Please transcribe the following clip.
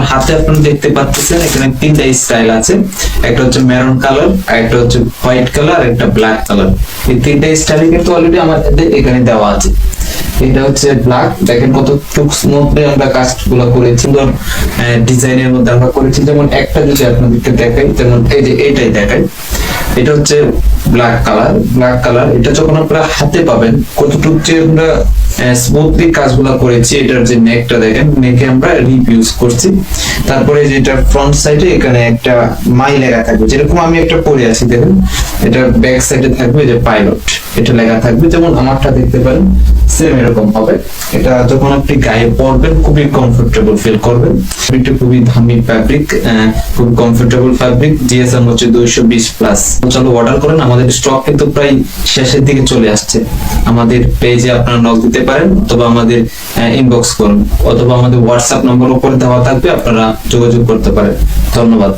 আমার হাতে আপনারা দেখতে পাচ্ছেন, এখানে তিনটা স্টাইল আছে। একটা হচ্ছে মেরুন কালার একটা হচ্ছে হোয়াইট কালার একটা ব্ল্যাক কালার এই তিনটা স্টাইল কিন্তু অলরেডি আমাদের এখানে দেওয়া আছে। এটা হচ্ছে ব্ল্যাক দেখেন কত স্মুথলি আমরা কাজগুলো করেছি, সুন্দর ডিজাইনের মধ্যে আমরা করেছি। যেমন একটা যদি আপনাদেরকে দেখাই, যেমন এই যে এইটাই দেখাই। এটা হচ্ছে ব্ল্যাক কালার ব্ল্যাক কালার এটা যখন আপনারা হাতে পাবেন, কতটুকু যে আমরা স্মুথলি কাজগুলো করেছি, এটার যে নেকটা দেখেন নেকে আমরা রিপ ইউজ করছি। তারপরে যেটা ফ্রন্ট সাইডে এখানে একটা মাই লেখা থাকবে যেরকম আমি একটা পরে আছি, দেখেন, এটা ব্যাক সাইডে থাকবে যে পাইলট এটা লেখা থাকবে। যেমন আমারটা দেখতে পারেন সেম এরকম হবে। এটা যখন আপনি গায়ে পরবেন, খুবই কমফোর্টেবল ফিল করবেন। এটা খুবই দামি ফ্যাব্রিক খুব কমফোর্টেবল ফ্যাব্রিক জিএসএম হচ্ছে দুইশো বিশ প্লাস চলো অর্ডার করেন, আমাদের স্টক কিন্তু প্রায় শেষের দিকে চলে আসছে। আমাদের পেজে আপনারা নক দিতে পারেন, অথবা আমাদের ইনবক্স করুন। অথবা আমাদের হোয়াটসঅ্যাপ নম্বর উপরে দেওয়া থাকবে, আপনারা যোগাযোগ করতে পারেন। ধন্যবাদ।